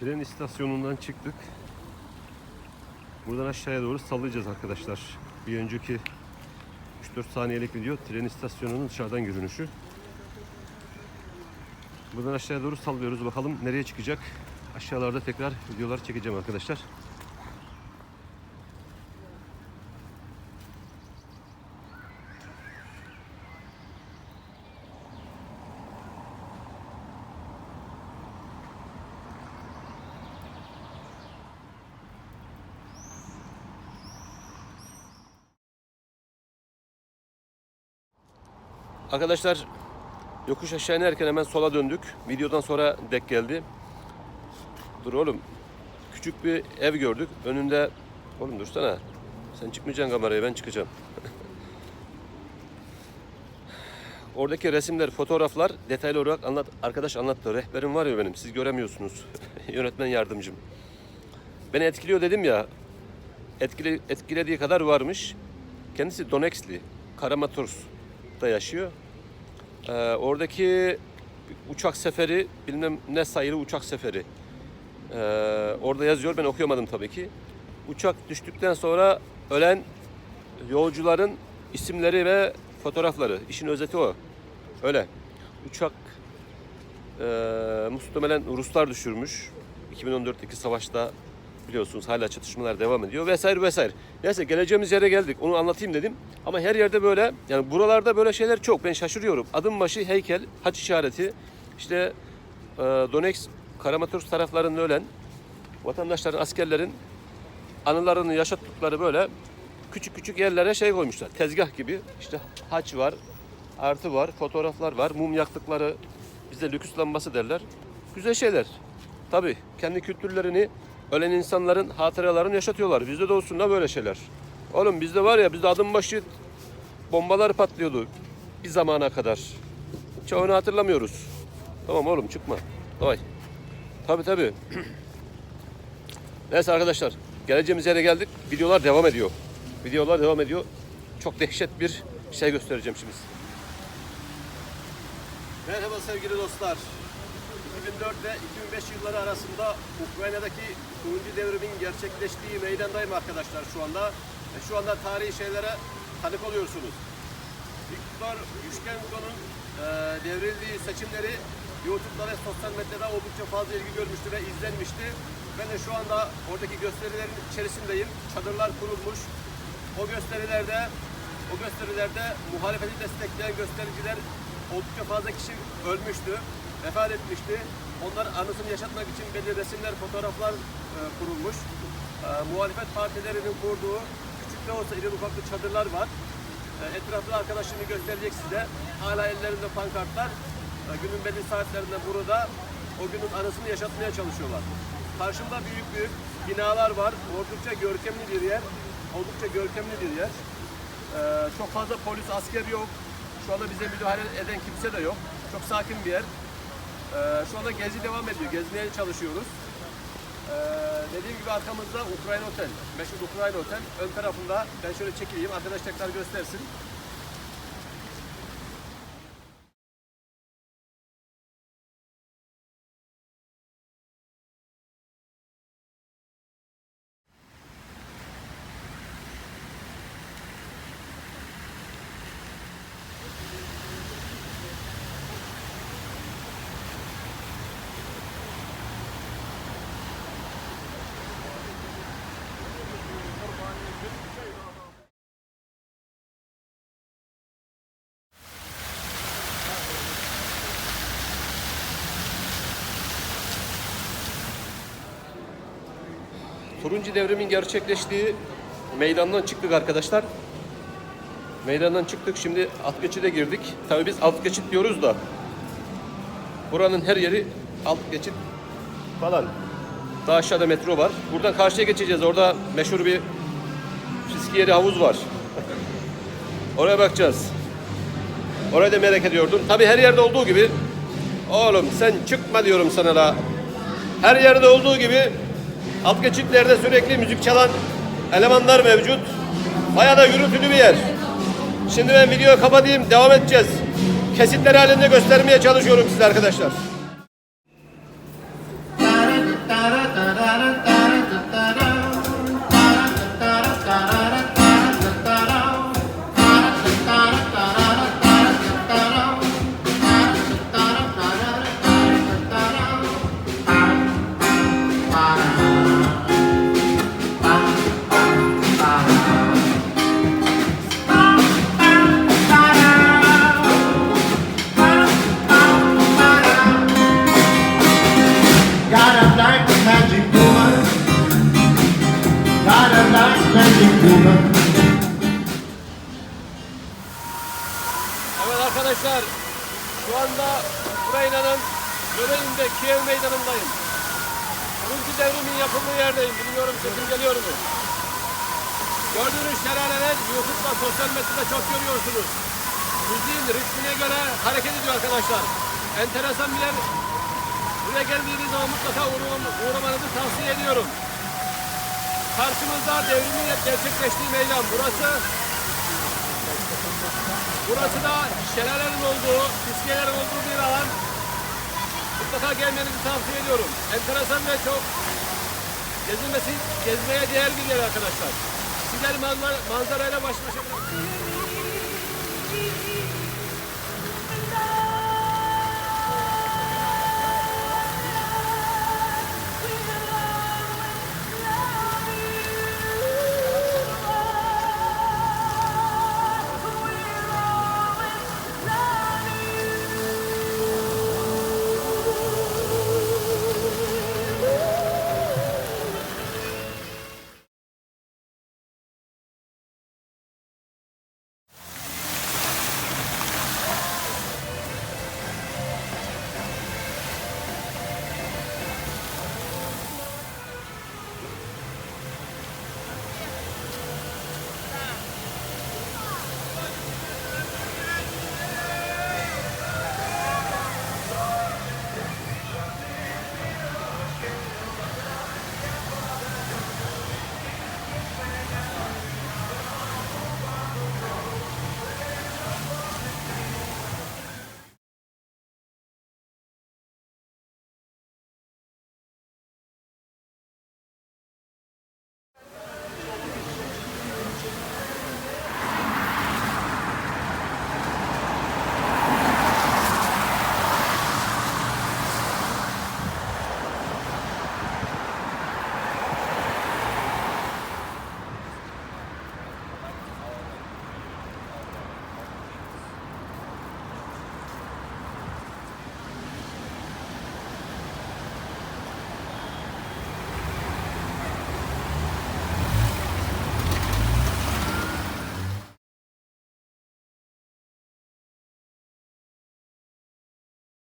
Tren istasyonundan çıktık. Buradan aşağıya doğru sallayacağız arkadaşlar. Bir önceki 3-4 saniyelik video tren istasyonunun dışarıdan görünüşü. Buradan aşağıya doğru sallıyoruz. Bakalım nereye çıkacak. Aşağılarda tekrar videolar çekeceğim arkadaşlar. Arkadaşlar yokuş aşağı inerken hemen sola döndük. Videodan sonra dek geldi. Dur oğlum. Küçük bir ev gördük. Önünde oğlum dursana. Sen çıkmayacaksın kameraya ben çıkacağım. Oradaki resimler, fotoğraflar detaylı olarak anlat arkadaş anlattı. Rehberim var ya benim. Siz göremiyorsunuz. Yönetmen yardımcım. Beni etkiliyor dedim ya. Etkile, etkilediği kadar varmış. Kendisi Donexli. Karamatorsk'ta yaşıyor. Ee, oradaki uçak seferi bilmem ne sayılı uçak seferi. Ee, orada yazıyor ben okuyamadım tabii ki. Uçak düştükten sonra ölen yolcuların isimleri ve fotoğrafları. İşin özeti o. Öyle. Uçak e, muhtemelen Ruslar düşürmüş. 2014'teki savaşta biliyorsunuz hala çatışmalar devam ediyor vesaire vesaire. Neyse geleceğimiz yere geldik. Onu anlatayım dedim. Ama her yerde böyle yani buralarda böyle şeyler çok. Ben şaşırıyorum. Adım başı heykel, haç işareti. İşte e, Donetsk, Kramatorsk taraflarında ölen vatandaşların, askerlerin anılarını yaşattıkları böyle küçük küçük yerlere şey koymuşlar. Tezgah gibi. İşte haç var, artı var, fotoğraflar var, mum yaktıkları bizde lüküs lambası derler. Güzel şeyler. Tabii kendi kültürlerini ölen insanların hatıralarını yaşatıyorlar. Bizde de olsun da böyle şeyler. Oğlum bizde var ya bizde adım başı bombalar patlıyordu bir zamana kadar. Çoğunu hatırlamıyoruz. Tamam oğlum çıkma. Vay. Tabii tabii. Neyse arkadaşlar geleceğimiz yere geldik. Videolar devam ediyor. Videolar devam ediyor. Çok dehşet bir şey göstereceğim şimdi. Merhaba sevgili dostlar. 2004 ile 2005 yılları arasında Ukrayna'daki Kuruncu devrimin gerçekleştiği meydandayım arkadaşlar şu anda. E, Şu anda tarihi şeylere tanık oluyorsunuz. Viktor Yushchenko'nun e, devrildiği seçimleri YouTube'da ve sosyal medyada oldukça fazla ilgi görmüştü ve izlenmişti. Ben de şu anda oradaki gösterilerin içerisindeyim. Çadırlar kurulmuş. O gösterilerde o gösterilerde muhalefeti destekleyen göstericiler oldukça fazla kişi ölmüştü, vefat etmişti. Onlar anısını yaşatmak için belli resimler, fotoğraflar e, kurulmuş. E, muhalefet partilerinin kurduğu küçük de olsa iri ufaklı çadırlar var. E, etrafta arkadaşını gösterecek size. Hala ellerinde pankartlar. E, günün belli saatlerinde burada o günün anısını yaşatmaya çalışıyorlar. Karşımda büyük büyük binalar var. Oldukça görkemli bir yer. Oldukça görkemli bir yer. Ee, çok fazla polis, asker yok. Şu anda bize müdahale eden kimse de yok. Çok sakin bir yer. Ee, şu anda gezi devam ediyor. Gezmeye çalışıyoruz. Ee, dediğim gibi arkamızda Ukrayna Otel. Meşhur Ukrayna Otel. Ön tarafında ben şöyle çekileyim. Arkadaş tekrar göstersin. Turuncu devrimin gerçekleştiği meydandan çıktık arkadaşlar. Meydandan çıktık şimdi alt geçide girdik. Tabii biz alt geçit diyoruz da buranın her yeri alt geçit falan. Daha aşağıda metro var. Buradan karşıya geçeceğiz. Orada meşhur bir fiskiyeli havuz var. Oraya bakacağız. Orayı da merak ediyordum. Tabii her yerde olduğu gibi oğlum sen çıkma diyorum sana da. Her yerde olduğu gibi alt geçitlerde sürekli müzik çalan elemanlar mevcut. Bayağı da gürültülü bir yer. Şimdi ben videoyu kapatayım, devam edeceğiz. Kesitler halinde göstermeye çalışıyorum size arkadaşlar. Arkadaşlar, şu anda Ukrayna'nın Göreğinde Kiev meydanındayım. Bugünkü devrimin yapıldığı yerdeyim. Bilmiyorum sesim geliyor mu? Gördüğünüz şelaleler YouTube'da, sosyal medyada çok görüyorsunuz. Müziğin ritmine göre hareket ediyor arkadaşlar. Enteresan bir yer. Buraya geldiğiniz zaman mutlaka uğram- uğramanızı tavsiye ediyorum. Karşımızda devrimin gerçekleştiği meydan. Burası Burası da şelalelerin olduğu, fiskelerin olduğu bir alan. Mutlaka gelmenizi tavsiye ediyorum. Enteresan ve çok gezilmesi, gezmeye değer bir yer arkadaşlar. Güzel manzara, manzarayla baş başa